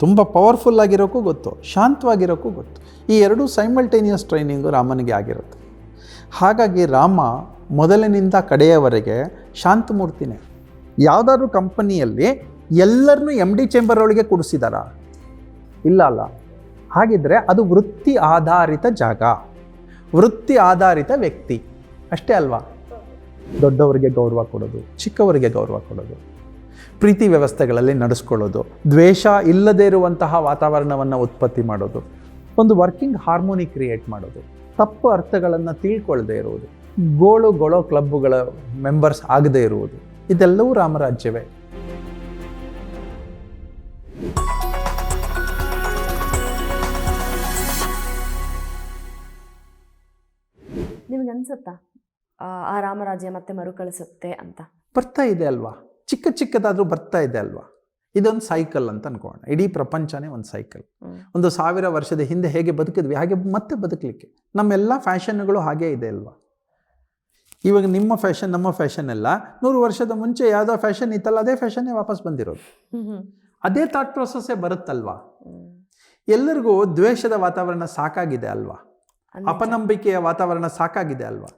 ತುಂಬ ಪವರ್ಫುಲ್ ಆಗಿರೋಕ್ಕೂ ಗೊತ್ತು, ಶಾಂತವಾಗಿರೋಕ್ಕೂ ಗೊತ್ತು. ಈ ಎರಡೂ ಸೈಮಲ್ಟೇನಿಯಸ್ ಟ್ರೈನಿಂಗು ರಾಮನಿಗೆ ಆಗಿರುತ್ತೆ. ಹಾಗಾಗಿ ರಾಮ ಮೊದಲಿನಿಂದ ಕಡೆಯವರೆಗೆ ಶಾಂತಮೂರ್ತಿನೇ. ಯಾವುದಾದ್ರೂ ಕಂಪನಿಯಲ್ಲಿ ಎಲ್ಲರನ್ನೂ ಎಂ ಡಿ ಚೇಂಬರ್ ಒಳಗೆ ಕೂಡಿಸಿದಾರ ಇಲ್ಲ ಅಲ್ಲ. ಹಾಗಿದ್ರೆ ಅದು ವೃತ್ತಿ ಆಧಾರಿತ ಜಾಗ, ವೃತ್ತಿ ಆಧಾರಿತ ವ್ಯಕ್ತಿ. ಅಷ್ಟೇ ಅಲ್ವಾ? ದೊಡ್ಡವರಿಗೆ ಗೌರವ ಕೊಡೋದು, ಚಿಕ್ಕವರಿಗೆ ಗೌರವ ಕೊಡೋದು. ಪ್ರೀತಿ ವ್ಯವಸ್ಥೆಗಳಲ್ಲಿ ನಡೆಸ್ಕೊಳ್ಳೋದು ದ್ವೇಷ ಇಲ್ಲದೇ ಇರುವಂತಹ ವಾತಾವರಣವನ್ನು ಉತ್ಪತ್ತಿ ಮಾಡೋದು ಒಂದು ವರ್ಕಿಂಗ್ ಹಾರ್ಮೋನಿ ಕ್ರಿಯೇಟ್ ಮಾಡೋದು ತಪ್ಪು ಅರ್ಥಗಳನ್ನು ತಿಳ್ಕೊಳ್ಳದೆ ಇರುವುದು ಗೋಳು ಗೊಳೋ ಕ್ಲಬ್ಗಳ ಮೆಂಬರ್ಸ್ ಆಗದೇ ಇರುವುದು ಇದೆಲ್ಲವೂ ರಾಮರಾಜ್ಯವೇ. ನಿಮ್ಗೆ ಅನ್ಸುತ್ತಾ? ಆ, ರಾಮರಾಜ್ಯ ಮತ್ತೆ ಮರುಕಳಿಸುತ್ತೆ ಅಂತ. ಬರ್ತಾ ಇದೆ ಅಲ್ವಾ? ಚಿಕ್ಕ ಚಿಕ್ಕದಾದರೂ ಬರ್ತಾ ಇದೆ ಅಲ್ವಾ? ಇದೊಂದು ಸೈಕಲ್ ಅಂತ ಅನ್ಕೋಣ. ಇಡೀ ಪ್ರಪಂಚನೇ ಒಂದು ಸೈಕಲ್ ಒಂದು ಸಾವಿರ ವರ್ಷದ ಹಿಂದೆ ಹೇಗೆ ಬದುಕಿದ್ವಿ ಹಾಗೆ ಮತ್ತೆ ಬದುಕಲಿಕ್ಕೆ. ನಮ್ಮೆಲ್ಲ ಫ್ಯಾಷನ್ಗಳು ಹಾಗೇ ಇದೆ ಅಲ್ವಾ? ಇವಾಗ ನಿಮ್ಮ ಫ್ಯಾಷನ್ ನಮ್ಮ ಫ್ಯಾಷನ್ ಎಲ್ಲ ನೂರು ವರ್ಷದ ಮುಂಚೆ ಯಾವುದೋ ಫ್ಯಾಷನ್ ಇತ್ತಲ್ಲ ಅದೇ ಫ್ಯಾಷನ್ನೇ ವಾಪಸ್ ಬಂದಿರೋದು. ಅದೇ ಥಾಟ್ ಪ್ರೊಸೆಸ್ಸೇ ಬರುತ್ತಲ್ವಾ? ಎಲ್ಲರಿಗೂ ದ್ವೇಷದ ವಾತಾವರಣ ಸಾಕಾಗಿದೆ ಅಲ್ವಾ? ಅಪನಂಬಿಕೆಯ ವಾತಾವರಣ ಸಾಕಾಗಿದೆ ಅಲ್ವಾ?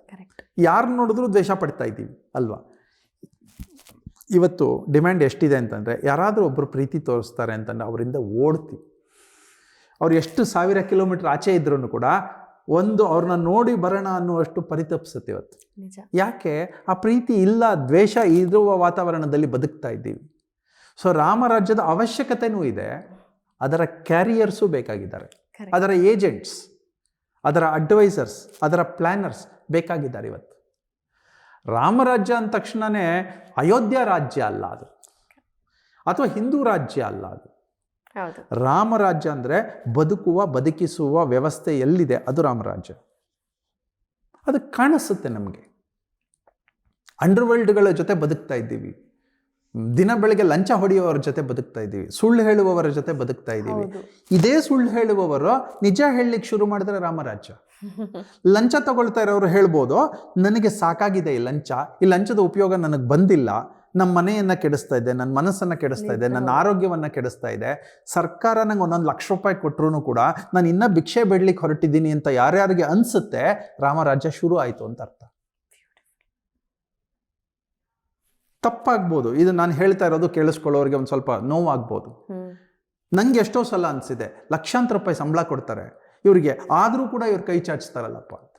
ಯಾರು ನೋಡಿದ್ರೂ ದ್ವೇಷ ಪಡ್ತಾ ಇದ್ದೀವಿ ಅಲ್ವಾ? ಇವತ್ತು ಡಿಮ್ಯಾಂಡ್ ಎಷ್ಟಿದೆ ಅಂತಂದರೆ ಯಾರಾದರೂ ಒಬ್ಬರು ಪ್ರೀತಿ ತೋರಿಸ್ತಾರೆ ಅಂತಂದರೆ ಅವರಿಂದ ಓಡ್ತೀವಿ. ಅವ್ರು ಎಷ್ಟು ಸಾವಿರ ಕಿಲೋಮೀಟ್ರ್ ಆಚೆ ಇದ್ರೂ ಕೂಡ ಒಂದು ಅವ್ರನ್ನ ನೋಡಿ ಬರೋಣ ಅನ್ನುವಷ್ಟು ಪರಿತಪಿಸುತ್ತೆ ಇವತ್ತು. ಯಾಕೆ? ಆ ಪ್ರೀತಿ ಇಲ್ಲ ದ್ವೇಷ ಇರುವ ವಾತಾವರಣದಲ್ಲಿ ಬದುಕ್ತಾ ಇದ್ದೀವಿ. ಸೊ ರಾಮರಾಜ್ಯದ ಅವಶ್ಯಕತೆನೂ ಇದೆ. ಅದರ ಕ್ಯಾರಿಯರ್ಸು ಬೇಕಾಗಿದ್ದಾರೆ. ಅದರ ಏಜೆಂಟ್ಸ್ ಅದರ ಅಡ್ವೈಸರ್ಸ್ ಅದರ ಪ್ಲ್ಯಾನರ್ಸ್ ಬೇಕಾಗಿದ್ದಾರೆ ಇವತ್ತು. ರಾಮರಾಜ್ಯ ಅಂದ ತಕ್ಷಣವೇ ಅಯೋಧ್ಯ ರಾಜ್ಯ ಅಲ್ಲ ಅದು. ಅಥವಾ ಹಿಂದೂ ರಾಜ್ಯ ಅಲ್ಲ ಅದು. ರಾಮರಾಜ್ಯ ಅಂದರೆ ಬದುಕುವ ಬದುಕಿಸುವ ವ್ಯವಸ್ಥೆ ಎಲ್ಲಿದೆ? ಅದು ರಾಮರಾಜ್ಯ. ಅದು ಕಾಣಿಸುತ್ತೆ ನಮಗೆ. ಅಂಡರ್ವರ್ಲ್ಡ್ಗಳ ಜೊತೆ ಬದುಕ್ತಾ ಇದ್ದೀವಿ. ದಿನ ಬೆಳಗ್ಗೆ ಲಂಚ ಹೊಡೆಯುವವರ ಜೊತೆ ಬದುಕ್ತಾ ಇದ್ದೀವಿ. ಸುಳ್ಳು ಹೇಳುವವರ ಜೊತೆ ಬದುಕ್ತಾ ಇದ್ದೀವಿ. ಇದೇ ಸುಳ್ಳು ಹೇಳುವವರು ನಿಜ ಹೇಳಲಿಕ್ಕೆ ಶುರು ಮಾಡಿದ್ರೆ ರಾಮರಾಜ್ಯ. ಲಂಚ ತಗೊಳ್ತಾ ಇರೋರು ಹೇಳ್ಬೋದು ನನಗೆ ಸಾಕಾಗಿದೆ ಈ ಲಂಚ. ಈ ಲಂಚದ ಉಪಯೋಗ ನನಗೆ ಬಂದಿಲ್ಲ. ನಮ್ಮ ಮನೆಯನ್ನ ಕೆಡಿಸ್ತಾ ಇದೆ ನನ್ನ ಮನಸ್ಸನ್ನ ಕೆಡಿಸ್ತಾ ಇದೆ ನನ್ನ ಆರೋಗ್ಯವನ್ನ ಕೆಡಿಸ್ತಾ ಇದೆ. ಸರ್ಕಾರ ನಂಗೆ ಒಂದೊಂದು ಲಕ್ಷ ರೂಪಾಯಿ ಕೊಟ್ಟರು ಕೂಡ ನಾನು ಇನ್ನೂ ಭಿಕ್ಷೆ ಬಿಡ್ಲಿಕ್ಕೆ ಹೊರಟಿದ್ದೀನಿ ಅಂತ ಯಾರ್ಯಾರಿಗೆ ಅನ್ಸುತ್ತೆ ರಾಮರಾಜ್ಯ ಶುರು ಆಯಿತು ಅಂತ ಅರ್ಥ. ತಪ್ಪಾಗ್ಬೋದು. ಇದು ನಾನು ಹೇಳ್ತಾ ಇರೋದು ಕೇಳಿಸ್ಕೊಳ್ಳೋರಿಗೆ ಒಂದು ಸ್ವಲ್ಪ ನೋವಾಗ್ಬೋದು. ನನಗೆ ನಂಗೆ ಎಷ್ಟೋ ಸಲ ಅನಿಸಿದೆ ಲಕ್ಷಾಂತರ ರೂಪಾಯಿ ಸಂಬಳ ಕೊಡ್ತಾರೆ. ಇವರಿಗೆ ಆದರೂ ಕೂಡ ಇವ್ರು ಕೈ ಚಾಚ್ತಾರಲ್ಲಪ್ಪ ಅಂತ.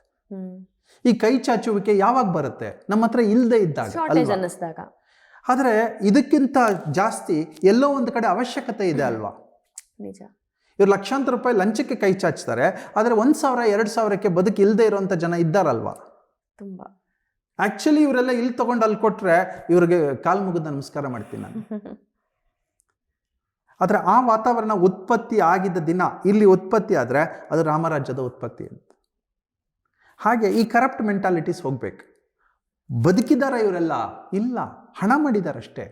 ಈ ಕೈ ಚಾಚುವಿಕೆ ಯಾವಾಗ ಬರುತ್ತೆ? ನಮ್ಮ ಹತ್ರ ಇಲ್ಲದೆ ಇದ್ದಾಗ ಆದರೆ ಇದಕ್ಕಿಂತ ಜಾಸ್ತಿ ಎಲ್ಲೋ ಒಂದು ಕಡೆ ಅವಶ್ಯಕತೆ ಇದೆ ಅಲ್ವಾ? ನಿಜ. ಇವ್ರು ಲಕ್ಷಾಂತರ ರೂಪಾಯಿ ಲಂಚಕ್ಕೆ ಕೈ ಚಾಚ್ತಾರೆ ಆದರೆ ಒಂದು ಸಾವಿರ ಎರಡು ಸಾವಿರಕ್ಕೆ ಬದುಕು ಇಲ್ಲದೆ ಇರೋಂಥ ಜನ ಇದ್ದಾರಲ್ವಾ? ತುಂಬಾ. ಆ್ಯಕ್ಚುಲಿ ಇವರೆಲ್ಲ ಇಲ್ಲಿ ತೊಗೊಂಡು ಅಲ್ಲಿ ಕೊಟ್ಟರೆ ಇವ್ರಿಗೆ ಕಾಲು ಮುಗಿದ ನಮಸ್ಕಾರ ಮಾಡ್ತೀನಿ ನಾನು. ಆದರೆ ಆ ವಾತಾವರಣ ಉತ್ಪತ್ತಿ ಆಗಿದ್ದ ದಿನ ಇಲ್ಲಿ ಉತ್ಪತ್ತಿ ಆದರೆ ಅದು ರಾಮರಾಜ್ಯದ ಉತ್ಪತ್ತಿ ಅಂತ. ಹಾಗೆ ಈ ಕರಪ್ಟ್ ಮೆಂಟಾಲಿಟೀಸ್ ಹೋಗ್ಬೇಕು. ಬದುಕಿದಾರ ಇವರೆಲ್ಲ? ಇಲ್ಲ. ಹಣ ಮಾಡಿದಾರಷ್ಟೇ.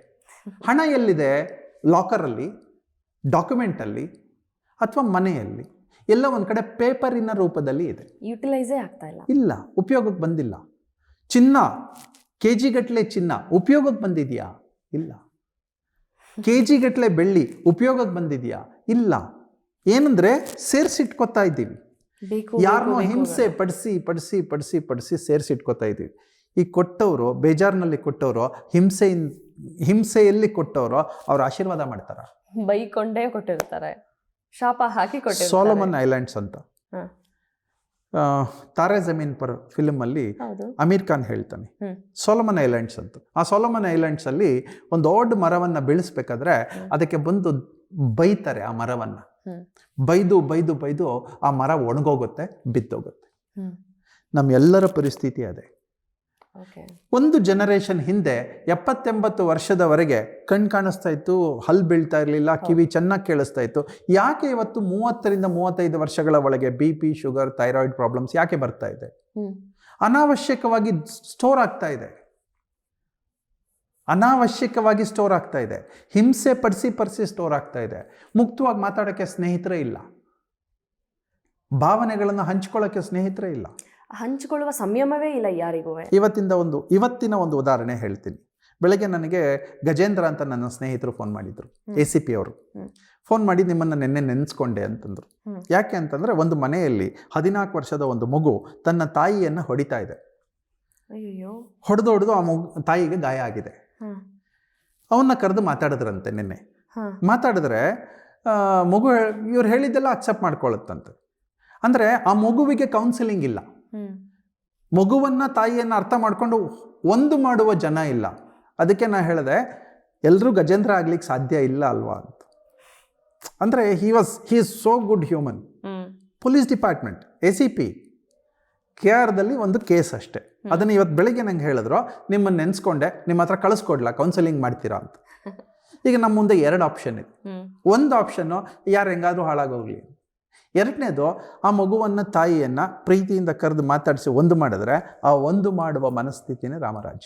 ಹಣ ಎಲ್ಲಿದೆ? ಲಾಕರಲ್ಲಿ ಡಾಕ್ಯುಮೆಂಟಲ್ಲಿ ಅಥವಾ ಮನೆಯಲ್ಲಿ. ಎಲ್ಲ ಒಂದು ಕಡೆ ಪೇಪರಿನ ರೂಪದಲ್ಲಿ ಇದೆ. ಯುಟಿಲೈಸೇ ಆಗ್ತಾ ಇಲ್ಲ. ಇಲ್ಲ. ಉಪಯೋಗಕ್ಕೆ ಬಂದಿಲ್ಲ. ಚಿನ್ನ ಕೆ ಜಿಗಟ್ಟಲೆ ಚಿನ್ನ ಉಪಯೋಗಕ್ಕೆ ಬಂದಿದೆಯಾ? ಇಲ್ಲ. ಕೆ ಜಿಗಟ್ಟಲೆ ಬೆಳ್ಳಿ ಉಪಯೋಗಕ್ಕೆ ಬಂದಿದೆಯಾ? ಇಲ್ಲ. ಏನಂದ್ರೆ ಸೇರಿಸಿಟ್ಕೋತಾ ಇದ್ದೀವಿ. ಯಾರನ್ನೋ ಹಿಂಸೆ ಪಡಿಸಿ ಪಡಿಸಿ ಪಡಿಸಿ ಪಡಿಸಿ ಸೇರಿಸಿಟ್ಕೋತಾ ಇದ್ದೀವಿ. ಈ ಕೊಟ್ಟವರು ಬೇಜಾರಿನಲ್ಲಿ ಕೊಟ್ಟವರು ಹಿಂಸೆಯಿಂದ ಹಿಂಸೆಯಲ್ಲಿ ಕೊಟ್ಟವರು ಅವ್ರ ಆಶೀರ್ವಾದ ಮಾಡ್ತಾರೆ. ಬೈಕೊಂಡೇ ಕೊಟ್ಟಿರ್ತಾರೆ. ಶಾಪ ಹಾಕಿ ಕೊಟ್ಟಿರ್ತಾರೆ. ಸೋಲಮನ್ ಐಲ್ಯಾಂಡ್ಸ್ ಅಂತ. ತಾರೆ ಜಮೀನ್ ಪರ್ ಫಿಲ್ಮಲ್ಲಿ ಅಲ್ಲಿ ಅಮೀರ್ ಖಾನ್ ಹೇಳ್ತಾನೆ. ಸೋಲಮನ್ ಐಲ್ಯಾಂಡ್ಸ್ ಅಂತ. ಆ ಸೋಲಮನ್ ಐಲ್ಯಾಂಡ್ಸ್ ಅಲ್ಲಿ ಒಂದು ದೊಡ್ಡ ಮರವನ್ನ ಬೆಳೆಸ್ಬೇಕಾದ್ರೆ ಅದಕ್ಕೆ ಬಂದು ಬೈತಾರೆ ಆ ಮರವನ್ನ. ಬೈದು ಬೈದು ಬೈದು ಆ ಮರ ಒಣಗೋಗುತ್ತೆ ಬಿದ್ದೋಗುತ್ತೆ. ನಮ್ಮೆಲ್ಲರ ಪರಿಸ್ಥಿತಿ ಅದೇ. ಒಂದು ಜನರೇಷನ್ ಹಿಂದೆ ಎಪ್ಪತ್ತೆಂಬತ್ತು ವರ್ಷದವರೆಗೆ ಕಣ್ ಕಾಣಿಸ್ತಾ ಇತ್ತು ಹಲ್ ಬೀಳ್ತಾ ಇರಲಿಲ್ಲ ಕಿವಿ ಚೆನ್ನಾಗಿ ಕೇಳಿಸ್ತಾ ಇತ್ತು. ಯಾಕೆ ಇವತ್ತು ಮೂವತ್ತರಿಂದ ಮೂವತ್ತೈದು ವರ್ಷಗಳ ಒಳಗೆ B P sugar thyroid problems ಯಾಕೆ ಬರ್ತಾ ಇದೆ? ಅನಾವಶ್ಯಕವಾಗಿ ಸ್ಟೋರ್ ಆಗ್ತಾ ಇದೆ. ಅನಾವಶ್ಯಕವಾಗಿ ಸ್ಟೋರ್ ಆಗ್ತಾ ಇದೆ. ಹಿಂಸೆ ಪಡಿಸಿ ಪಡಿಸಿ ಸ್ಟೋರ್ ಆಗ್ತಾ ಇದೆ. ಮುಕ್ತವಾಗಿ ಮಾತಾಡೋಕ್ಕೆ ಸ್ನೇಹಿತರೇ ಇಲ್ಲ. ಭಾವನೆಗಳನ್ನು ಹಂಚ್ಕೊಳ್ಳೋಕ್ಕೆ ಸ್ನೇಹಿತರೇ ಇಲ್ಲ. ಹಂಚಿಕೊಳ್ಳುವ ಸಂಯಮವೇ ಇಲ್ಲ ಯಾರಿಗೂ ಇವತ್ತಿಂದ ಒಂದು ಇವತ್ತಿನ ಒಂದು ಉದಾಹರಣೆ ಹೇಳ್ತೀನಿ. ಬೆಳಗ್ಗೆ ನನಗೆ ಗಜೇಂದ್ರ ಅಂತ ನನ್ನ ಸ್ನೇಹಿತರು ಫೋನ್ ಮಾಡಿದ್ರು. ಎ ಸಿ ಪಿ ಅವರು. ಫೋನ್ ಮಾಡಿ ನಿಮ್ಮನ್ನು ನಿನ್ನೆ ನೆನೆಸ್ಕೊಂಡೆ ಅಂತಂದ್ರು. ಯಾಕೆ ಅಂತಂದರೆ ಒಂದು ಮನೆಯಲ್ಲಿ ಹದಿನಾಲ್ಕು ವರ್ಷದ ಒಂದು ಮಗು ತನ್ನ ತಾಯಿಯನ್ನು ಹೊಡಿತಾ ಇದೆ. ಹೊಡೆದು ಹೊಡೆದು ಆ ಮಗು ತಾಯಿಗೆ ಗಾಯ ಆಗಿದೆ. ಅವನ್ನ ಕರೆದು ಮಾತಾಡಿದ್ರಂತೆ ನಿನ್ನೆ. ಮಾತಾಡಿದ್ರೆ ಮಗು ಇವ್ರು ಹೇಳಿದ್ದೆಲ್ಲ ಅಕ್ಸೆಪ್ಟ್ ಮಾಡ್ಕೊಳ್ಳುತ್ತಂತೆ. ಅಂದರೆ ಆ ಮಗುವಿಗೆ ಕೌನ್ಸಿಲಿಂಗ್ ಇಲ್ಲ. ಮಗುವನ್ನು ತಾಯಿಯನ್ನು ಅರ್ಥ ಮಾಡಿಕೊಂಡು ಒಂದು ಮಾಡುವ ಜನ ಇಲ್ಲ. ಅದಕ್ಕೆ ನಾ ಹೇಳಿದೆ ಎಲ್ಲರೂ ಗಜೇಂದ್ರ ಆಗ್ಲಿಕ್ಕೆ ಸಾಧ್ಯ ಇಲ್ಲ ಅಲ್ವಾ ಅಂತ. ಅಂದರೆ he was he is so good human police department A C P K ಆರ್ದಲ್ಲಿ ಒಂದು ಕೇಸ್ ಅಷ್ಟೇ. ಅದನ್ನು ಇವತ್ತು ಬೆಳಿಗ್ಗೆ ನಂಗೆ ಹೇಳಿದ್ರು ನಿಮ್ಮನ್ನು ನೆನೆಸ್ಕೊಂಡೆ ನಿಮ್ಮ ಹತ್ರ ಕಳಿಸ್ಕೊಡ್ಲಾ ಕೌನ್ಸಿಲಿಂಗ್ ಮಾಡ್ತೀರಾ ಅಂತ. ಈಗ ನಮ್ಮ ಮುಂದೆ ಎರಡು ಆಪ್ಷನ್ ಇದೆ. ಒಂದು ಆಪ್ಷನ್ನು ಯಾರು ಹೆಂಗಾದರೂ ಹಾಳಾಗೋಗ್ಲಿ ಎರಡನೇದು ಆ ಮಗುವನ್ನು ತಾಯಿಯನ್ನು ಪ್ರೀತಿಯಿಂದ ಕರೆದು ಮಾತಾಡಿಸಿ ಒಂದು ಮಾಡಿದ್ರೆ ಆ ಒಂದು ಮಾಡುವ ಮನಸ್ಥಿತಿನೇ ರಾಮರಾಜ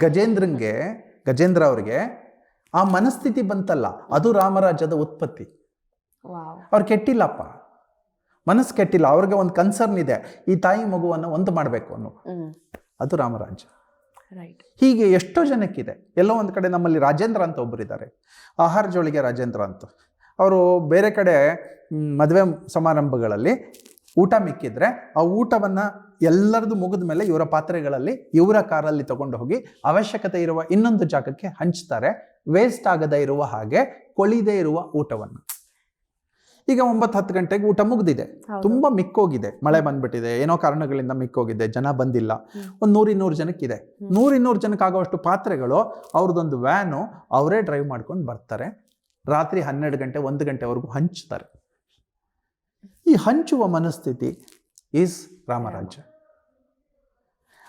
ಗಜೇಂದ್ರಂಗೆ ಗಜೇಂದ್ರ ಅವ್ರಿಗೆ ಆ ಮನಸ್ಥಿತಿ ಬಂತಲ್ಲ ಅದು ರಾಮರಾಜ್ಯದ ಉತ್ಪತ್ತಿ. ಅವ್ರು ಕೆಟ್ಟಿಲ್ಲಪ್ಪ. ಮನಸ್ಸು ಕೆಟ್ಟಿಲ್ಲ ಅವ್ರಿಗೆ ಒಂದು ಕನ್ಸರ್ನ್ ಇದೆ ಈ ತಾಯಿ ಮಗುವನ್ನು ಒಂದು ಮಾಡಬೇಕು ಅನ್ನೋ. ಅದು ರಾಮರಾಜ್ಯ. ಹೀಗೆ ಎಷ್ಟೋ ಜನಕ್ಕಿದೆ. ಎಲ್ಲೋ ಒಂದು ಕಡೆ ನಮ್ಮಲ್ಲಿ ರಾಜೇಂದ್ರ ಅಂತ ಒಬ್ಬರಿದ್ದಾರೆ ಆಹಾರ ಜೋಳಿಗೆ ರಾಜೇಂದ್ರ ಅಂತ. ಅವರು ಬೇರೆ ಕಡೆ ಮದುವೆ ಸಮಾರಂಭಗಳಲ್ಲಿ ಊಟ ಮಿಕ್ಕಿದ್ರೆ ಆ ಊಟವನ್ನು ಎಲ್ಲರದು ಮುಗಿದ ಮೇಲೆ ಇವರ ಪಾತ್ರೆಗಳಲ್ಲಿ ಇವರ ಕಾರಲ್ಲಿ ತಗೊಂಡು ಹೋಗಿ ಅವಶ್ಯಕತೆ ಇರುವ ಇನ್ನೊಂದು ಜಾಗಕ್ಕೆ ಹಂಚ್ತಾರೆ. ವೇಸ್ಟ್ ಆಗದೇ ಇರುವ ಹಾಗೆ ಕೊಳಿದೇ ಇರುವ ಊಟವನ್ನು. ಈಗ ಒಂಬತ್ತು ಹತ್ತು ಗಂಟೆಗೆ ಊಟ ಮುಗಿದಿದೆ. ತುಂಬಾ ಮಿಕ್ಕೋಗಿದೆ. ಮಳೆ ಬಂದ್ಬಿಟ್ಟಿದೆ. ಏನೋ ಕಾರಣಗಳಿಂದ ಮಿಕ್ಕೋಗಿದೆ. ಜನ ಬಂದಿಲ್ಲ. ಒಂದು ನೂರಿನ್ನೂರು ಜನಕ್ಕಿದೆ. ನೂರಿನ್ನೂರು ಜನಕ್ಕೆ ಆಗೋವಷ್ಟು ಪಾತ್ರೆಗಳು ಅವ್ರದ್ದೊಂದು ವ್ಯಾನು ಅವರೇ ಡ್ರೈವ್ ಮಾಡ್ಕೊಂಡು ಬರ್ತಾರೆ. ರಾತ್ರಿ ಹನ್ನೆರಡು ಗಂಟೆ ಒಂದು ಗಂಟೆವರೆಗೂ ಹಂಚ್ತಾರೆ ಈ ಹಂಚುವ ಮನಸ್ಥಿತಿ ಈಸ್ ರಾಮರಾಜ್ಯ.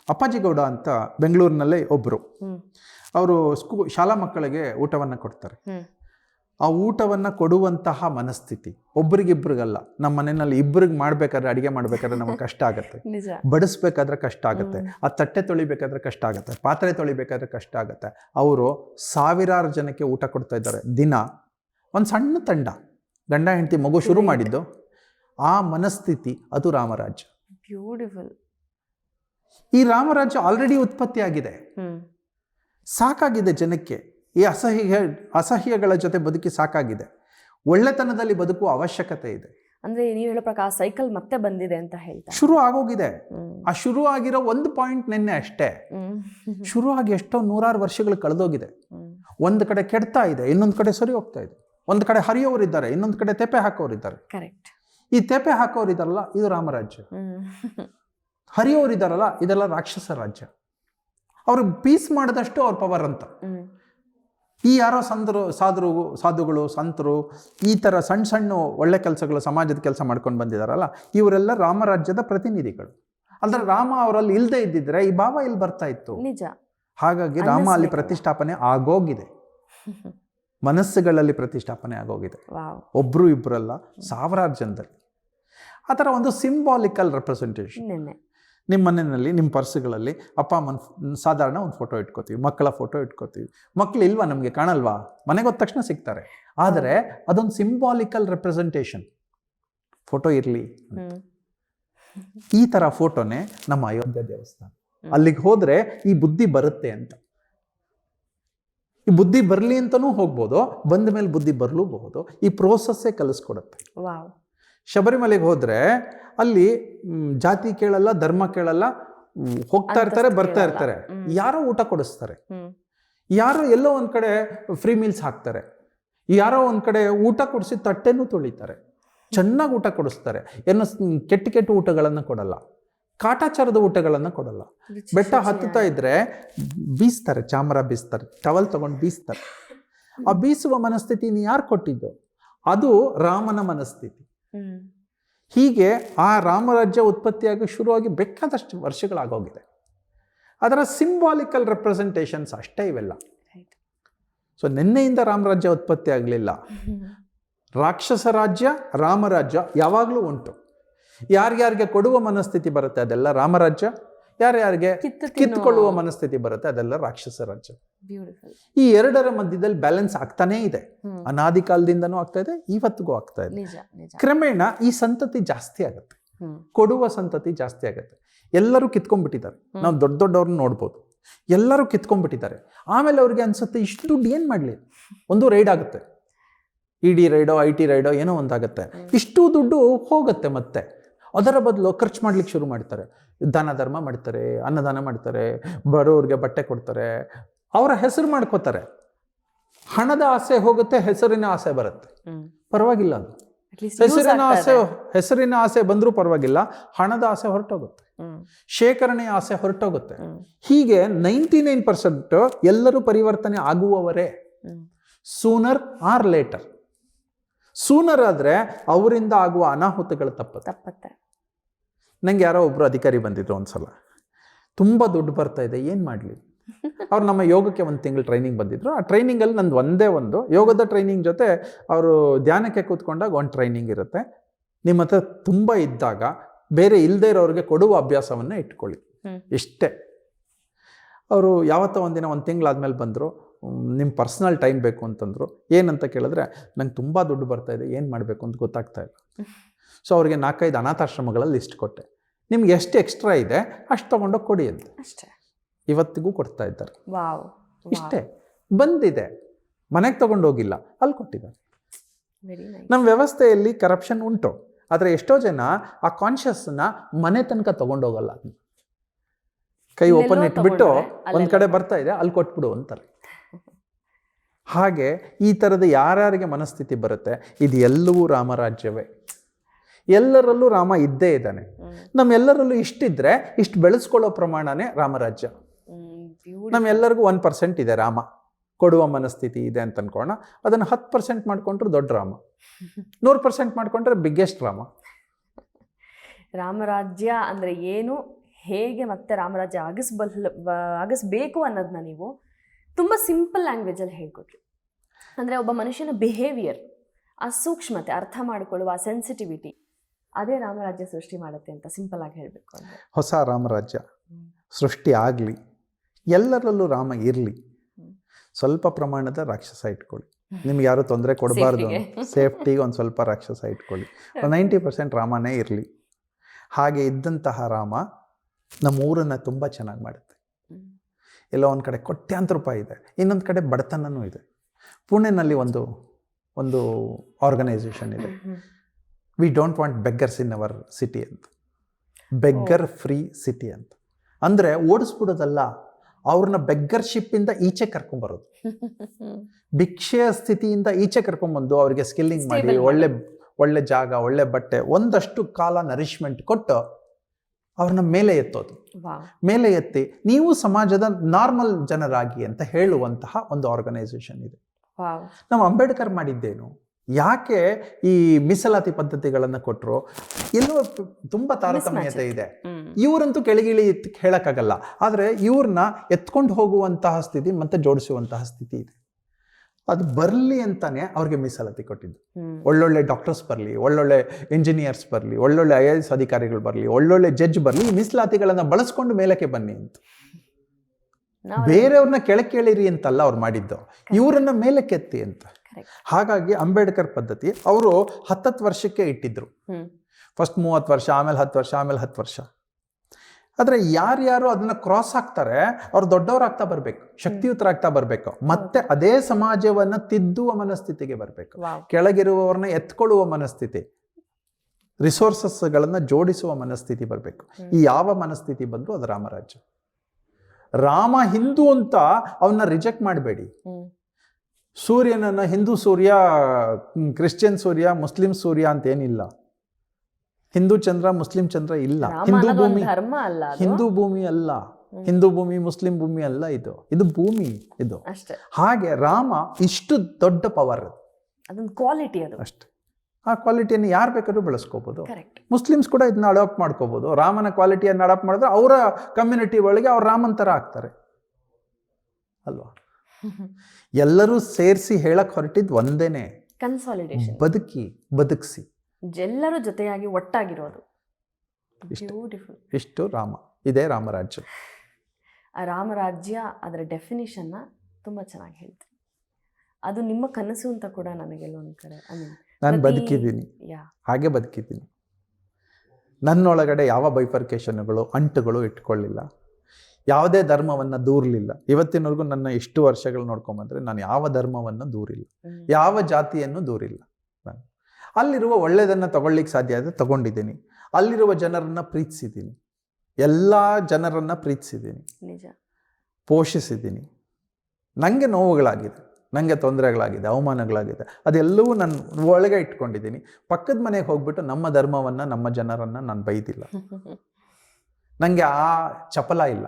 ಅಪ್ಪಾಜಿ ಗೌಡ ಅಂತ ಬೆಂಗಳೂರಿನಲ್ಲೇ ಒಬ್ಬರು ಅವರು ಸ್ಕೂ ಶಾಲಾ ಮಕ್ಕಳಿಗೆ ಊಟವನ್ನು ಕೊಡ್ತಾರೆ. ಆ ಊಟವನ್ನು ಕೊಡುವಂತಹ ಮನಸ್ಥಿತಿ. ಒಬ್ರಿಗಿಬ್ರಿಗಲ್ಲ. ನಮ್ಮ ಮನೆಯಲ್ಲಿ ಇಬ್ಬರಿಗೆ ಮಾಡ್ಬೇಕಾದ್ರೆ ಅಡುಗೆ ಮಾಡ್ಬೇಕಾದ್ರೆ ನಮಗೆ ಕಷ್ಟ ಆಗುತ್ತೆ. ಬಡಿಸ್ಬೇಕಾದ್ರೆ ಕಷ್ಟ ಆಗುತ್ತೆ. ಆ ತಟ್ಟೆ ತೊಳಿಬೇಕಾದ್ರೆ ಕಷ್ಟ ಆಗುತ್ತೆ. ಪಾತ್ರೆ ತೊಳಿಬೇಕಾದ್ರೆ ಕಷ್ಟ ಆಗುತ್ತೆ. ಅವರು ಸಾವಿರಾರು ಜನಕ್ಕೆ ಊಟ ಕೊಡ್ತಾ ಇದ್ದಾರೆ ದಿನ. ಒಂದು ಸಣ್ಣ ತಂಡ. ಗಂಡ ಹೆಂಡತಿ ಮಗು ಶುರು ಮಾಡಿದ್ದು. ಆ ಮನಸ್ಥಿತಿ ಅದು ರಾಮರಾಜ್ಯ. ಬ್ಯೂಟಿಫುಲ್ ಈ ರಾಮರಾಜ್ಯ ಆಲ್ರೆಡಿ ಉತ್ಪತ್ತಿ ಆಗಿದೆ ಸಾಕಾಗಿದೆ ಜನಕ್ಕೆ. ಈ ಅಸಹ್ಯ ಅಸಹ್ಯಗಳ ಜೊತೆ ಬದುಕಿ ಸಾಕಾಗಿದೆ. ಒಳ್ಳೆತನದಲ್ಲಿ ಬದುಕುವ ಅವಶ್ಯಕತೆ ಇದೆ. ಅಂದ್ರೆ ನೀವು ಹೇಳೋ ಪ್ರಕಾರ ಆ ಸೈಕಲ್ ಮತ್ತೆ ಬಂದಿದೆ ಅಂತ ಹೇಳ್ತಾರೆ ಶುರು ಆಗೋಗಿದೆ. ಆ ಶುರು ಆಗಿರೋ ಒಂದು ಪಾಯಿಂಟ್ ನಿನ್ನೆ ಅಷ್ಟೇ. ಶುರು ಆಗಿ ಎಷ್ಟೋ ನೂರಾರು ವರ್ಷಗಳು ಕಳೆದೋಗಿದೆ. ಒಂದು ಕಡೆ ಕೆಡ್ತಾ ಇದೆ ಇನ್ನೊಂದು ಕಡೆ ಸರಿ ಹೋಗ್ತಾ ಇದೆ. ಒಂದು ಕಡೆ ಹರಿಯೋರಿದ್ದಾರೆ ಇನ್ನೊಂದು ಕಡೆ ತೆಪೆ ಹಾಕೋರಿದ್ದಾರೆ ಕರೆಕ್ಟ್ ಈ ತೆಪೆ ಹಾಕೋರಿದಾರಲ್ಲ ಇದು ರಾಮರಾಜ್ಯ ಹರಿಯೋರು ಹರಿಯೋರಿದಾರಲ್ಲ ಇದೆಲ್ಲ ರಾಕ್ಷಸ ರಾಜ್ಯ. ಅವ್ರಿಗೆ ಪೀಸ್ ಮಾಡಿದಷ್ಟು ಅವ್ರ ಪವರ್ ಅಂತ. ಈ ಯಾರೋ ಸಂದರು ಸಾಧು ಸಾಧುಗಳು ಸಂತರು ಈ ಥರ ಸಣ್ಣ ಸಣ್ಣ ಒಳ್ಳೆ ಕೆಲಸಗಳು ಸಮಾಜದ ಕೆಲಸ ಮಾಡ್ಕೊಂಡು ಬಂದಿದ್ದಾರಲ್ಲ ಇವರೆಲ್ಲ ರಾಮರಾಜ್ಯದ ಪ್ರತಿನಿಧಿಗಳು. ಅಂದರೆ ರಾಮ ಅವರಲ್ಲಿ ಇಲ್ಲದೆ ಇದ್ದಿದ್ರೆ ಈ ಭಾವ ಇಲ್ಲಿ ಬರ್ತಾ ಇತ್ತು. ನಿಜ. ಹಾಗಾಗಿ ರಾಮ ಅಲ್ಲಿ ಪ್ರತಿಷ್ಠಾಪನೆ ಆಗೋಗಿದೆ. ಮನಸ್ಸುಗಳಲ್ಲಿ ಪ್ರತಿಷ್ಠಾಪನೆ ಆಗೋಗಿದೆ. ಒಬ್ಬರು ಇಬ್ಬರಲ್ಲ ಸಾವಿರಾರು ಜನದಲ್ಲಿ. ಆ ಥರ ಒಂದು ಸಿಂಬಾಲಿಕಲ್ ರೆಪ್ರೆಸೆಂಟೇಷನ್ ನಿಮ್ಮ ಮನೆಯಲ್ಲಿ ನಿಮ್ಮ ಪರ್ಸ್ಗಳಲ್ಲಿ ಅಪ್ಪ ಅಮ್ಮನ ಸಾಧಾರಣ ಒಂದು ಫೋಟೋ ಇಟ್ಕೋತೀವಿ ಮಕ್ಕಳ ಫೋಟೋ ಇಟ್ಕೋತೀವಿ. ಮಕ್ಕಳು ಇಲ್ವಾ ನಮಗೆ ಕಾಣಲ್ವಾ? ಮನೆಗೆ ಹೋದ ತಕ್ಷಣ ಸಿಗ್ತಾರೆ. ಆದರೆ ಅದೊಂದು ಸಿಂಬಾಲಿಕಲ್ ರೆಪ್ರೆಸೆಂಟೇಷನ್ ಫೋಟೋ ಇರಲಿ ಈ ಥರ ಫೋಟೋನೇ ನಮ್ಮ ಅಯೋಧ್ಯ ದೇವಸ್ಥಾನ. ಅಲ್ಲಿಗೆ ಹೋದರೆ ಈ ಬುದ್ಧಿ ಬರುತ್ತೆ ಅಂತ. ಈ ಬುದ್ಧಿ ಬರಲಿ ಅಂತಲೂ ಹೋಗ್ಬೋದು ಬಂದ ಮೇಲೆ ಬುದ್ಧಿ ಬರಲೂಬಹುದು ಈ ಪ್ರೋಸೆಸ್ಸೇ ಕಲಿಸ್ಕೊಡುತ್ತೆ. ಶಬರಿಮಲೆಗೆ ಹೋದರೆ ಅಲ್ಲಿ ಜಾತಿ ಕೇಳಲ್ಲ ಧರ್ಮ ಕೇಳಲ್ಲ ಹೋಗ್ತಾ ಇರ್ತಾರೆ ಬರ್ತಾ ಇರ್ತಾರೆ. ಯಾರೋ ಊಟ ಕೊಡಿಸ್ತಾರೆ. ಯಾರೋ ಎಲ್ಲೋ ಒಂದು ಕಡೆ ಫ್ರೀ ಮೀಲ್ಸ್ ಹಾಕ್ತಾರೆ. ಯಾರೋ ಒಂದು ಕಡೆ ಊಟ ಕೊಡಿಸಿ ತಟ್ಟೆನೂ ತೊಳಿತಾರೆ. ಚೆನ್ನಾಗಿ ಊಟ ಕೊಡಿಸ್ತಾರೆ. ಏನು ಕೆಟ್ಟ ಕೆಟ್ಟ ಊಟಗಳನ್ನು ಕೊಡಲ್ಲ. ಕಾಟಾಚಾರದ ಊಟಗಳನ್ನು ಕೊಡಲ್ಲ. ಬೆಟ್ಟ. ಹತ್ತುತ್ತಾ ಇದ್ರೆ ಬೀಸ್ತಾರೆ ಚಾಮರ ಬೀಸ್ತಾರೆ ಟವಲ್ ತಗೊಂಡು ಬೀಸ್ತಾರೆ. ಆ ಬೀಸುವ ಮನಸ್ಥಿತಿನ ಯಾರು ಕೊಟ್ಟಿದ್ದು? ಅದು ರಾಮನ ಮನಸ್ಥಿತಿ. ಹೀಗೆ ಆ ರಾಮರಾಜ್ಯ ಉತ್ಪತ್ತಿಯಾಗಿ ಶುರುವಾಗಿ ಬೇಕಾದಷ್ಟು ವರ್ಷಗಳಾಗೋಗಿದೆ. ಅದರ ಸಿಂಬಾಲಿಕಲ್ ರೆಪ್ರೆಸೆಂಟೇಷನ್ಸ್ ಅಷ್ಟೇ ಇವೆಲ್ಲ. ಸೊ ನಿನ್ನೆಯಿಂದ ರಾಮರಾಜ್ಯ ಉತ್ಪತ್ತಿ ಆಗಲಿಲ್ಲ. ರಾಕ್ಷಸ ರಾಜ್ಯ ರಾಮರಾಜ್ಯ ಯಾವಾಗಲೂ ಉಂಟು. ಯಾರ್ಯಾರಿಗೆ ಕೊಡುವ ಮನಸ್ಥಿತಿ ಬರುತ್ತೆ ಅದೆಲ್ಲ ರಾಮರಾಜ್ಯ ಯಾರ್ಯಾರಿಗೆ ಕಿತ್ಕೊಳ್ಳುವ ಮನಸ್ಥಿತಿ ಬರುತ್ತೆ ಅದೆಲ್ಲ ರಾಕ್ಷಸ ರಾಜ್ಯ. ಈ ಎರಡರ ಮಧ್ಯದಲ್ಲಿ ಬ್ಯಾಲೆನ್ಸ್ ಆಗ್ತಾನೇ ಇದೆ. ಅನಾದಿ ಕಾಲದಿಂದನೂ ಆಗ್ತಾ ಇದೆ ಇವತ್ತಿಗೂ ಆಗ್ತಾ ಇದೆ. ಕ್ರಮೇಣ ಈ ಸಂತತಿ ಜಾಸ್ತಿ ಆಗುತ್ತೆ. ಕೊಡುವ ಸಂತತಿ ಜಾಸ್ತಿ ಆಗುತ್ತೆ. ಎಲ್ಲರೂ ಕಿತ್ಕೊಂಡ್ಬಿಟ್ಟಿದ್ದಾರೆ. ನಾವು ದೊಡ್ಡ ದೊಡ್ಡವ್ರನ್ನ ನೋಡ್ಬೋದು. ಎಲ್ಲರೂ ಕಿತ್ಕೊಂಡ್ಬಿಟ್ಟಿದ್ದಾರೆ. ಆಮೇಲೆ ಅವ್ರಿಗೆ ಅನ್ಸುತ್ತೆ ಇಷ್ಟು ದುಡ್ಡು ಏನು ಮಾಡಲಿ? ಒಂದು ರೈಡ್ ಆಗುತ್ತೆ. ಇ ಡಿ ರೈಡೋ ಐ ಟಿ ರೈಡೋ ಏನೋ ಒಂದಾಗುತ್ತೆ. ಇಷ್ಟು ದುಡ್ಡು ಹೋಗುತ್ತೆ ಮತ್ತೆ. ಅದರ ಬದಲು ಖರ್ಚು ಮಾಡ್ಲಿಕ್ಕೆ ಶುರು ಮಾಡ್ತಾರೆ. ದಾನ ಧರ್ಮ ಮಾಡ್ತಾರೆ ಅನ್ನದಾನ ಮಾಡ್ತಾರೆ ಬಡವ್ರಿಗೆ ಬಟ್ಟೆ ಕೊಡ್ತಾರೆ ಅವರ ಹೆಸರು ಮಾಡ್ಕೋತಾರೆ. ಹಣದ ಆಸೆ ಹೋಗುತ್ತೆ ಹೆಸರಿನ ಆಸೆ ಬರುತ್ತೆ. ಪರವಾಗಿಲ್ಲ ಅದು. ಹೆಸರಿನ ಆಸೆ ಹೆಸರಿನ ಆಸೆ ಬಂದರೂ ಪರವಾಗಿಲ್ಲ ಹಣದ ಆಸೆ ಹೊರಟೋಗುತ್ತೆ. ಶೇಖರಣೆಯ ಆಸೆ ಹೊರಟೋಗುತ್ತೆ. ಹೀಗೆ ನೈಂಟಿ ನೈನ್ ಪರ್ಸೆಂಟ್ ಎಲ್ಲರೂ ಪರಿವರ್ತನೆ ಆಗುವವರೇ. ಸೂನರ್ ಆರ್ ಲೇಟರ್ ಸೂನರ್ ಆದರೆ ಅವರಿಂದ ಆಗುವ ಅನಾಹುತಗಳು ತಪ್ಪತ್ತೆ ತಪ್ಪತ್ತೆ. ನಂಗೆ ಯಾರೋ ಒಬ್ಬರು ಅಧಿಕಾರಿ ಬಂದಿದ್ರು ಒಂದ್ಸಲ. ತುಂಬ ದುಡ್ಡು ಬರ್ತಾ ಇದೆ ಏನು ಮಾಡಲಿ? ಅವ್ರು ನಮ್ಮ ಯೋಗಕ್ಕೆ ಒಂದು ತಿಂಗಳು ಟ್ರೈನಿಂಗ್ ಬಂದಿದ್ರು. ಆ ಟ್ರೈನಿಂಗಲ್ಲಿ ನಂದು ಒಂದೇ ಒಂದು. ಯೋಗದ ಟ್ರೈನಿಂಗ್ ಜೊತೆ ಅವರು ಧ್ಯಾನಕ್ಕೆ ಕೂತ್ಕೊಂಡಾಗ ಒಂದು ಟ್ರೈನಿಂಗ್ ಇರುತ್ತೆ. ನಿಮ್ಮ ಹತ್ರ ತುಂಬ ಇದ್ದಾಗ ಬೇರೆ ಇಲ್ಲದೆ ಇರೋರಿಗೆ ಕೊಡುವ ಅಭ್ಯಾಸವನ್ನು ಇಟ್ಕೊಳ್ಳಿ. ಇಷ್ಟೇ ಅವರು ಯಾವತ್ತೋ ಒಂದಿನ ಒಂದು ತಿಂಗಳಾದ್ಮೇಲೆ ಬಂದರು ನಿಮ್ಮ ಪರ್ಸ್ನಲ್ ಟೈಮ್ ಬೇಕು ಅಂತಂದರು ಏನಂತ ಕೇಳಿದ್ರೆ ನಂಗೆ ತುಂಬ ದುಡ್ಡು ಬರ್ತಾ ಇದೆ ಏನು ಮಾಡಬೇಕು ಅಂತ ಗೊತ್ತಾಗ್ತಾ ಇಲ್ಲ. ಸೊ ಅವ್ರಿಗೆ ನಾಲ್ಕೈದು ಅನಾಥಾಶ್ರಮಗಳಲ್ಲಿ ಲಿಸ್ಟ್ ಕೊಟ್ಟೆ. ನಿಮ್ಗೆ ಎಷ್ಟು ಎಕ್ಸ್ಟ್ರಾ ಇದೆ ಅಷ್ಟು ತೊಗೊಂಡೋಗಿ ಕೊಡಿ ಅಂತ. ಅಷ್ಟೇ. ಇವತ್ತಿಗೂ ಕೊಡ್ತಾ ಇದ್ದಾರೆ. ಇಷ್ಟೇ. ಬಂದಿದೆ. ಮನೆಗೆ ತಗೊಂಡೋಗಿಲ್ಲ ಅಲ್ಲಿ ಕೊಟ್ಟಿದ್ದಾರೆ. ನಮ್ಮ ವ್ಯವಸ್ಥೆಯಲ್ಲಿ ಕರಪ್ಷನ್ ಉಂಟು. ಆದರೆ ಎಷ್ಟೋ ಜನ ಆ ಕಾನ್ಷಿಯಸ್ನ ಮನೆ ತನಕ ತಗೊಂಡೋಗಲ್ಲ. ಕೈ ಓಪನ್ ಇಟ್ಬಿಟ್ಟು ಒಂದು ಕಡೆ ಬರ್ತಾ ಇದೆ ಅಲ್ಲಿ ಕೊಟ್ಬಿಡು ಅಂತಾರೆ. ಹಾಗೆ ಈ ಥರದ ಯಾರ್ಯಾರಿಗೆ ಮನಸ್ಥಿತಿ ಬರುತ್ತೆ? ಇದು ಎಲ್ಲವೂ ರಾಮರಾಜ್ಯವೇ ಎಲ್ಲರಲ್ಲೂ ರಾಮ ಇದ್ದೇ ಇದ್ದಾನೆ. ನಮ್ಮೆಲ್ಲರಲ್ಲೂ ಇಷ್ಟಿದ್ರೆ ಇಷ್ಟು ಬೆಳೆಸ್ಕೊಳ್ಳೋ ಪ್ರಮಾಣನೇ ರಾಮರಾಜ್ಯ ನಮ್ಮೆಲ್ಲರಿಗೂ ಒನ್ ಪರ್ಸೆಂಟ್ ಇದೆ ರಾಮ. ಕೊಡುವ ಮನಸ್ಥಿತಿ ಇದೆ ಅಂತ ಅನ್ಕೋಣ ಅದನ್ನು ಹತ್ತು ಪರ್ಸೆಂಟ್ ಮಾಡ್ಕೊಂಡ್ರೆ ದೊಡ್ಡ ರಾಮ. ನೂರು ಪರ್ಸೆಂಟ್ ಮಾಡಿಕೊಂಡ್ರೆ ಬಿಗ್ಗೆಸ್ಟ್ ರಾಮ. ರಾಮರಾಜ್ಯ ಅಂದರೆ ಏನು? ಹೇಗೆ ಮತ್ತೆ ರಾಮರಾಜ್ಯ ಆಗಿಸ್ಬಲ್ ಆಗಿಸ್ಬೇಕು ಅನ್ನೋದನ್ನ ನೀವು ತುಂಬ ಸಿಂಪಲ್ ಲ್ಯಾಂಗ್ವೇಜಲ್ಲಿ ಹೇಳ್ಕೊಟ್ರಿ ಅಂದರೆ ಒಬ್ಬ ಮನುಷ್ಯನ ಬಿಹೇವಿಯರ್ ಆ ಸೂಕ್ಷ್ಮತೆ ಅರ್ಥ ಮಾಡಿಕೊಳ್ಳುವ ಆ ಸೆನ್ಸಿಟಿವಿಟಿ ಅದೇ ರಾಮರಾಜ್ಯ ಸೃಷ್ಟಿ ಮಾಡುತ್ತೆ ಅಂತ ಸಿಂಪಲ್ ಆಗಿ ಹೇಳಬೇಕು ಹೊಸ ರಾಮರಾಜ್ಯ ಸೃಷ್ಟಿ ಆಗಲಿ ಎಲ್ಲರಲ್ಲೂ ರಾಮ ಇರಲಿ. ಸ್ವಲ್ಪ ಪ್ರಮಾಣದ ರಾಕ್ಷಸ ಇಟ್ಕೊಳ್ಳಿ. ನಿಮ್ಗೆ ಯಾರು ತೊಂದರೆ ಕೊಡಬಾರ್ದು. ಸೇಫ್ಟಿಗೆ ಒಂದು ಸ್ವಲ್ಪ ರಾಕ್ಷಸ ಇಟ್ಕೊಳ್ಳಿ. ನೈಂಟಿ ಪರ್ಸೆಂಟ್ ರಾಮನೇ ಇರಲಿ. ಹಾಗೆ ಇದ್ದಂತಹ ರಾಮ ನಮ್ಮ ಊರನ್ನು ತುಂಬ ಚೆನ್ನಾಗಿ ಮಾಡುತ್ತೆ. ಎಲ್ಲೋ ಒಂದು ಕಡೆ ಕೋಟ್ಯಾಂತರ ರೂಪಾಯಿ ಇದೆ ಇನ್ನೊಂದು ಕಡೆ ಬಡತನನೂ ಇದೆ. ಪುಣೆನಲ್ಲಿ ಒಂದು ಒಂದು ಆರ್ಗನೈಸೇಷನ್ ಇದೆ. We don't want beggars in our city ಅಂತ. ಬೆಗ್ಗರ್ ಫ್ರೀ ಸಿಟಿ ಅಂತ. ಅಂದರೆ ಓಡಿಸ್ಬಿಡೋದಲ್ಲ ಅವ್ರನ್ನ ಬೆಗ್ಗರ್ಶಿಪ್ಪಿಂದ ಈಚೆ ಕರ್ಕೊಂಬರೋದು. ಭಿಕ್ಷೆಯ ಸ್ಥಿತಿಯಿಂದ ಈಚೆ ಕರ್ಕೊಂಬಂದು ಅವರಿಗೆ ಸ್ಕಿಲ್ಲಿಂಗ್ ಮಾಡಿ ಒಳ್ಳೆ ಒಳ್ಳೆ ಜಾಗ ಒಳ್ಳೆ ಬಟ್ಟೆ ಒಂದಷ್ಟು ಕಾಲ ನರಿಶ್ಮೆಂಟ್ ಕೊಟ್ಟು ಅವ್ರನ್ನ ಮೇಲೆ ಎತ್ತೋದು. ಮೇಲೆ ಎತ್ತಿ ನೀವು ಸಮಾಜದ ನಾರ್ಮಲ್ ಜನರಾಗಿ ಅಂತ ಹೇಳುವಂತಹ ಒಂದು ಆರ್ಗನೈಸೇಷನ್ ಇದೆ. ನಾವು ಅಂಬೇಡ್ಕರ್ ಮಾಡಿದ್ದೇನು. ಯಾಕೆ ಈ ಮೀಸಲಾತಿ ಪದ್ಧತಿಗಳನ್ನು ಕೊಟ್ಟರು ಎಲ್ಲೋ ತುಂಬ ತಾರತಮ್ಯತೆ ಇದೆ. ಇವರಂತೂ ಕೆಳಗಿಳಿ ಹೇಳಕ್ಕಾಗಲ್ಲ ಆದರೆ ಇವ್ರನ್ನ ಎತ್ಕೊಂಡು ಹೋಗುವಂತಹ ಸ್ಥಿತಿ ಮತ್ತೆ ಜೋಡಿಸುವಂತಹ ಸ್ಥಿತಿ ಇದೆ. ಅದು ಬರಲಿ ಅಂತಾನೆ ಅವ್ರಿಗೆ ಮೀಸಲಾತಿ ಕೊಟ್ಟಿದ್ದು. ಒಳ್ಳೊಳ್ಳೆ ಡಾಕ್ಟರ್ಸ್ ಬರಲಿ ಒಳ್ಳೊಳ್ಳೆ ಇಂಜಿನಿಯರ್ಸ್ ಬರಲಿ ಒಳ್ಳೊಳ್ಳೆ ಐ ಎ ಎಸ್ ಅಧಿಕಾರಿಗಳು ಬರಲಿ ಒಳ್ಳೊಳ್ಳೆ ಜಡ್ಜ್ ಬರಲಿ ಈ ಮೀಸಲಾತಿಗಳನ್ನು ಬಳಸ್ಕೊಂಡು ಮೇಲಕ್ಕೆ ಬನ್ನಿ ಅಂತ. ಬೇರೆಯವ್ರನ್ನ ಕೆಳಕ್ಕೆ ಕೇಳಿರಿ ಅಂತಲ್ಲ ಅವ್ರು ಮಾಡಿದ್ದು. ಇವರನ್ನ ಮೇಲಕ್ಕೆ ಎತ್ತಿ ಅಂತ. ಹಾಗಾಗಿ ಅಂಬೇಡ್ಕರ್ ಪದ್ಧತಿ ಅವರು ಹತ್ತತ್ತು ವರ್ಷಕ್ಕೆ ಇಟ್ಟಿದ್ರು. ಫಸ್ಟ್ ಮೂವತ್ತು ವರ್ಷ ಆಮೇಲೆ ಹತ್ತು ವರ್ಷ ಆಮೇಲೆ ಹತ್ತು ವರ್ಷ. ಆದರೆ ಯಾರ್ಯಾರು ಅದನ್ನ ಕ್ರಾಸ್ ಆಗ್ತಾರೆ ಅವ್ರು ದೊಡ್ಡವರಾಗ್ತಾ ಬರಬೇಕು ಶಕ್ತಿಯುತರಾಗ್ತಾ ಬರಬೇಕು. ಮತ್ತೆ ಅದೇ ಸಮಾಜವನ್ನು ತಿದ್ದುವ ಮನಸ್ಥಿತಿಗೆ ಬರಬೇಕು. ವಾವ್. ಕೆಳಗಿರುವವ್ರನ್ನ ಎತ್ಕೊಳ್ಳುವ ಮನಸ್ಥಿತಿ ರಿಸೋರ್ಸಸ್ಗಳನ್ನು ಜೋಡಿಸುವ ಮನಸ್ಥಿತಿ ಬರಬೇಕು. ಈ ಯಾವ ಮನಸ್ಥಿತಿ ಬಂದರೂ ಅದು ರಾಮರಾಜ್ಯ. ರಾಮ ಹಿಂದೂ ಅಂತ ಅವನ್ನ ರಿಜೆಕ್ಟ್ ಮಾಡಬೇಡಿ. ಸೂರ್ಯನನ್ನು ಸೂರ್ಯನನ್ನ ಹಿಂದೂ ಸೂರ್ಯ ಕ್ರಿಶ್ಚಿಯನ್ ಸೂರ್ಯ ಮುಸ್ಲಿಂ ಸೂರ್ಯ ಅಂತ ಏನಿಲ್ಲ. ಹಿಂದೂ ಚಂದ್ರ ಮುಸ್ಲಿಂ ಚಂದ್ರ ಇಲ್ಲ. ಹಿಂದೂ ಭೂಮಿ ಧರ್ಮ ಅಲ್ಲ ಅದು. ಹಿಂದೂ ಭೂಮಿ ಅಲ್ಲ. ಹಿಂದೂ ಭೂಮಿ ಮುಸ್ಲಿಂ ಭೂಮಿ ಅಲ್ಲ ಇದು. ಇದು ಭೂಮಿ ಇದು. ಅಷ್ಟೇ. ಹಾಗೆ ರಾಮ ಇಷ್ಟು ದೊಡ್ಡ ಪವರ್ ಅದೊಂದು ಕ್ವಾಲಿಟಿ ಅದು. ಅಷ್ಟೆ. ಆ ಕ್ವಾಲಿಟಿಯನ್ನು ಯಾರು ಬೇಕಾದ್ರೂ ಬೆಳೆಸ್ಕೋಬೋದು. ಮುಸ್ಲಿಮ್ಸ್ ಕೂಡ ಇದನ್ನ ಅಡಾಪ್ಟ್ ಮಾಡ್ಕೋಬೋದು. ರಾಮನ ಕ್ವಾಲಿಟಿಯನ್ನು ಅಡಾಪ್ಟ್ ಮಾಡಿದ್ರೆ ಅವರ ಕಮ್ಯುನಿಟಿ ಒಳಗೆ ಅವ್ರು ರಾಮನ್ ಥರ ಆಗ್ತಾರೆ. ಅಲ್ವಾ? ಎಲ್ಲರೂ ಸೇರಿಸಿ ಹೇಳಕ್ ಹೊರಟಿದ್ದು ಒಂದೇನೆ. ಬದುಕಿ ಬದುಕಿಸಿ. ಎಲ್ಲರೂ ಜೊತೆಯಾಗಿ ಒಟ್ಟಾಗಿರೋದು. ಇಷ್ಟೇ. ಬ್ಯೂಟಿಫುಲ್ ಇಷ್ಟು ರಾಮ. ಇದೇ ರಾಮರಾಜ್ಯ ಆ ರಾಮರಾಜ್ಯ ಅದರ ಡೆಫಿನಿಷನ್ನ ತುಂಬ ಚೆನ್ನಾಗಿ ಹೇಳ್ತೀನಿ ಅದು ನಿಮ್ಮ ಕನಸು ಅಂತ ಕೂಡ ನನಗೆಲ್ಲ ಒಂದು ಕಡೆ ನಾನು ಬದುಕಿದ್ದೀನಿ. ಹಾಗೆ ಬದುಕಿದ್ದೀನಿ. ನನ್ನೊಳಗಡೆ ಯಾವ ಬೈಫರ್ಕೇಶನ್ಗಳು ಅಂಟುಗಳು ಇಟ್ಕೊಳ್ಳಿಲ್ಲ. ಯಾವುದೇ ಧರ್ಮವನ್ನು ದೂರಲಿಲ್ಲ. ಇವತ್ತಿನವರೆಗೂ ನನ್ನ ಇಷ್ಟು ವರ್ಷಗಳು ನೋಡ್ಕೊಂಬಂದರೆ ನಾನು ಯಾವ ಧರ್ಮವನ್ನು ದೂರಿಲ್ಲ. ಯಾವ ಜಾತಿಯನ್ನು ದೂರಿಲ್ಲ. ಅಲ್ಲಿರುವ ಒಳ್ಳೆಯದನ್ನು ತಗೊಳ್ಳಿಕ್ಕೆ ಸಾಧ್ಯ ಆದರೆ ತಗೊಂಡಿದ್ದೀನಿ. ಅಲ್ಲಿರುವ ಜನರನ್ನು ಪ್ರೀತಿಸಿದ್ದೀನಿ. ಎಲ್ಲ ಜನರನ್ನು ಪ್ರೀತಿಸಿದ್ದೀನಿ. ನಿಜ. ಪೋಷಿಸಿದ್ದೀನಿ. ನನಗೆ ನೋವುಗಳಾಗಿದೆ. ನನಗೆ ತೊಂದರೆಗಳಾಗಿದೆ ಅವಮಾನಗಳಾಗಿದೆ. ಅದೆಲ್ಲವೂ ನಾನು ಒಳಗೆ ಇಟ್ಕೊಂಡಿದ್ದೀನಿ. ಪಕ್ಕದ ಮನೆಗೆ ಹೋಗ್ಬಿಟ್ಟು ನಮ್ಮ ಧರ್ಮವನ್ನು ನಮ್ಮ ಜನರನ್ನು ನಾನು ಬೈದಿಲ್ಲ. ನನಗೆ ಆ ಚಪಲ ಇಲ್ಲ.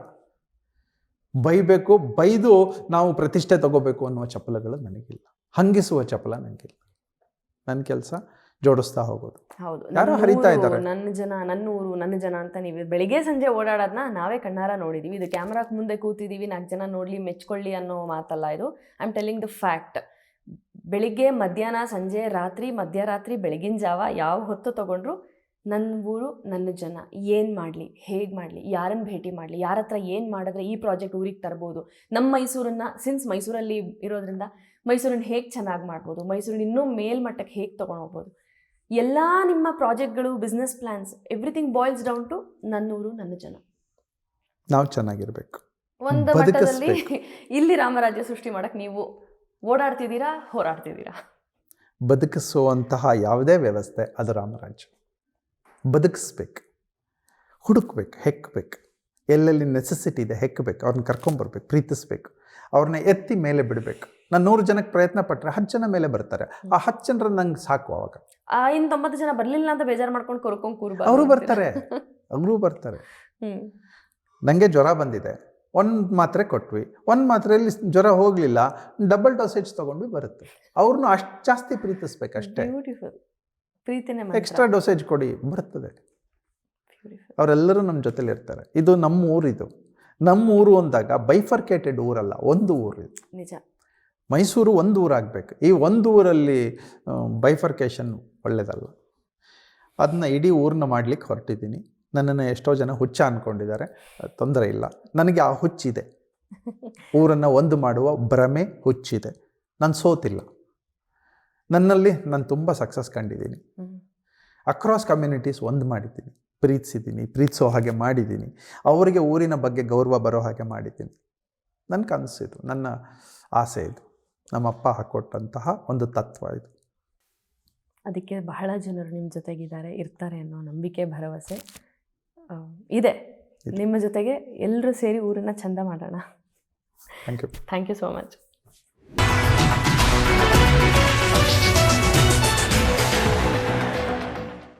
ಬೈಬೇಕು ಬೈದು ನಾವು ಪ್ರತಿಷ್ಠೆ ತಗೋಬೇಕು ಅನ್ನುವ ಚಪಲಗಳು ನನಗಿಲ್ಲ. ಹಂಗಿಸುವ ಚಪಲ ನನಗಿಲ್ಲ ನನ್ನ ಕೆಲಸ ಜೋಡಿಸ್ತಾ ಹೋಗೋದು. ಹೌದು. ಯಾರೋ ಹರಿತಾ ಇದ್ದಾರೆ. ನನ್ನ ಜನ ನನ್ನ ಊರು ನನ್ನ ಜನ ಅಂತ ನೀವು ಬೆಳಿಗ್ಗೆ ಸಂಜೆ ಓಡಾಡೋದನ್ನ ನಾವೇ ಕಣ್ಣಾರ ನೋಡಿದೀವಿ. ಇದು ಕ್ಯಾಮ್ರಾಕ್ ಮುಂದೆ ಕೂತಿದೀವಿ ನಾಲ್ಕು ಜನ ನೋಡಲಿ ಮೆಚ್ಕೊಳ್ಳಿ ಅನ್ನೋ ಮಾತಲ್ಲ ಇದು. I am telling the fact ಬೆಳಿಗ್ಗೆ ಮಧ್ಯಾಹ್ನ ಸಂಜೆ ರಾತ್ರಿ ಮಧ್ಯರಾತ್ರಿ ಬೆಳಗಿನ ಜಾವ ಯಾವ ಹೊತ್ತು ತಗೊಂಡ್ರು ನನ್ನ ಊರು ನನ್ನ ಜನ ಏನು ಮಾಡಲಿ ಹೇಗೆ ಮಾಡಲಿ ಯಾರನ್ನು ಭೇಟಿ ಮಾಡಲಿ ಯಾರ ಹತ್ರ ಏನು ಮಾಡಿದ್ರೆ ಈ ಪ್ರಾಜೆಕ್ಟ್ ಊರಿಗೆ ತರ್ಬೋದು. ನಮ್ಮ ಮೈಸೂರನ್ನು ಸಿನ್ಸ್ ಮೈಸೂರಲ್ಲಿ ಇರೋದ್ರಿಂದ ಮೈಸೂರನ್ನ ಹೇಗೆ ಚೆನ್ನಾಗಿ ಮಾಡ್ಬೋದು? ಮೈಸೂರಿನ ಇನ್ನೂ ಮೇಲ್ಮಟ್ಟಕ್ಕೆ ಹೇಗೆ ತೊಗೊಂಡೋಗ್ಬೋದು ಎಲ್ಲ ನಿಮ್ಮ ಪ್ರಾಜೆಕ್ಟ್ಗಳು business plans everything boils down to ನನ್ನೂರು ನನ್ನ ಜನ. ನಾವು ಚೆನ್ನಾಗಿರ್ಬೇಕು. ಒಂದು ಮಟ್ಟದಲ್ಲಿ ಇಲ್ಲಿ ರಾಮರಾಜ್ಯ ಸೃಷ್ಟಿ ಮಾಡಕ್ಕೆ ನೀವು ಓಡಾಡ್ತಿದ್ದೀರಾ ಹೋರಾಡ್ತಿದ್ದೀರಾ? ಬದುಕಿಸುವಂತಹ ಯಾವುದೇ ವ್ಯವಸ್ಥೆ ಅದು ರಾಮರಾಜ್ಯ. ಬದುಕಿಸ್ಬೇಕು. ಹುಡುಕ್ಬೇಕು ಹೆಕ್ಕಬೇಕು ಎಲ್ಲೆಲ್ಲಿ ನೆಸೆಸಿಟಿ ಇದೆ ಹೆಕ್ಕಬೇಕು ಅವ್ರನ್ನ ಕರ್ಕೊಂಬರ್ಬೇಕು ಪ್ರೀತಿಸ್ಬೇಕು. ಅವ್ರನ್ನ ಎತ್ತಿ ಮೇಲೆ ಬಿಡಬೇಕು. ನಾನು ನೂರು ಜನಕ್ಕೆ ಪ್ರಯತ್ನ ಪಟ್ಟರೆ ಹತ್ತು ಜನ ಮೇಲೆ ಬರ್ತಾರೆ. ಆ ಹತ್ತು ಜನರ ನಂಗೆ ಸಾಕು ಅವಾಗ. ಆ, ಇನ್ ತೊಂಬತ್ತು ಜನ ಬರಲಿಲ್ಲ ಅಂತ ಬೇಜಾರು ಮಾಡ್ಕೊಂಡು ಕೊರ್ಕೊಂಡು ಕೂರ್ಬಾರ್ದು ಅವರು ಬರ್ತಾರೆ. ಅವರು ಬರ್ತಾರೆ. ನನಗೆ ಜ್ವರ ಬಂದಿದೆ. ಒಂದು ಮಾತ್ರೆ ಕೊಟ್ವಿ. ಒಂದು ಮಾತ್ರೆಯಲ್ಲಿ ಜ್ವರ ಹೋಗಲಿಲ್ಲ ಡಬಲ್ ಡೋಸೇಜ್ ತೊಗೊಂಡು ಬರುತ್ತೆ. ಅವ್ರನ್ನೂ ಅಷ್ಟು ಜಾಸ್ತಿ ಪ್ರೀತಿಸ್ಬೇಕು ಅಷ್ಟೇ. ಪ್ರೀತಿನೇ ಎಕ್ಸ್ಟ್ರಾ ಡೋಸೇಜ್ ಕೊಡಿ ಬರ್ತದೆ. ಅವರೆಲ್ಲರೂ ನಮ್ಮ ಜೊತೆಲಿ ಇರ್ತಾರೆ ಇದು ನಮ್ಮ ಊರಿದು ನಮ್ಮ ಊರು ಅಂದಾಗ ಬೈಫರ್ಕೇಟೆಡ್ ಊರಲ್ಲ ಒಂದು ಊರು ಇದು. ನಿಜ. ಮೈಸೂರು ಒಂದು ಊರಾಗಬೇಕು. ಈ ಒಂದು ಊರಲ್ಲಿ ಬೈಫರ್ಕೇಷನ್ ಒಳ್ಳೆಯದಲ್ಲ ಅದನ್ನ ಇಡೀ ಊರನ್ನ ಮಾಡ್ಲಿಕ್ಕೆ ಹೊರಟಿದ್ದೀನಿ. ನನ್ನನ್ನು ಎಷ್ಟೋ ಜನ ಹುಚ್ಚ ಅಂದ್ಕೊಂಡಿದ್ದಾರೆ ತೊಂದರೆ ಇಲ್ಲ. ನನಗೆ ಆ ಹುಚ್ಚಿದೆ. ಊರನ್ನು ಒಂದು ಮಾಡುವ ಭ್ರಮೆ ಹುಚ್ಚಿದೆ. ನಾನು ಸೋತಿಲ್ಲ. ನನ್ನಲ್ಲಿ ನಾನು ತುಂಬ ಸಕ್ಸಸ್ ಕಂಡಿದ್ದೀನಿ. ಅಕ್ರಾಸ್ ಕಮ್ಯುನಿಟೀಸ್ ಒಂದು ಮಾಡಿದ್ದೀನಿ. ಪ್ರೀತಿಸಿದ್ದೀನಿ ಪ್ರೀತಿಸೋ ಹಾಗೆ ಮಾಡಿದ್ದೀನಿ. ಅವರಿಗೆ ಊರಿನ ಬಗ್ಗೆ ಗೌರವ ಬರೋ ಹಾಗೆ ಮಾಡಿದ್ದೀನಿ. ನನ್ನ ಕನಸಿದು ನನ್ನ ಆಸೆ ಇದು. ನಮ್ಮಪ್ಪ ಹಾಕೊಟ್ಟಂತಹ ಒಂದು ತತ್ವ ಇದು. ಅದಕ್ಕೆ ಬಹಳ ಜನರು ನಿಮ್ಮ ಜೊತೆಗಿದ್ದಾರೆ ಇರ್ತಾರೆ ಅನ್ನೋ ನಂಬಿಕೆ ಭರವಸೆ ಇದೆ. ಇದೆ. ನಿಮ್ಮ ಜೊತೆಗೆ ಎಲ್ಲರೂ ಸೇರಿ ಊರನ್ನ ಚಂದ ಮಾಡೋಣ. Thank you thank you so much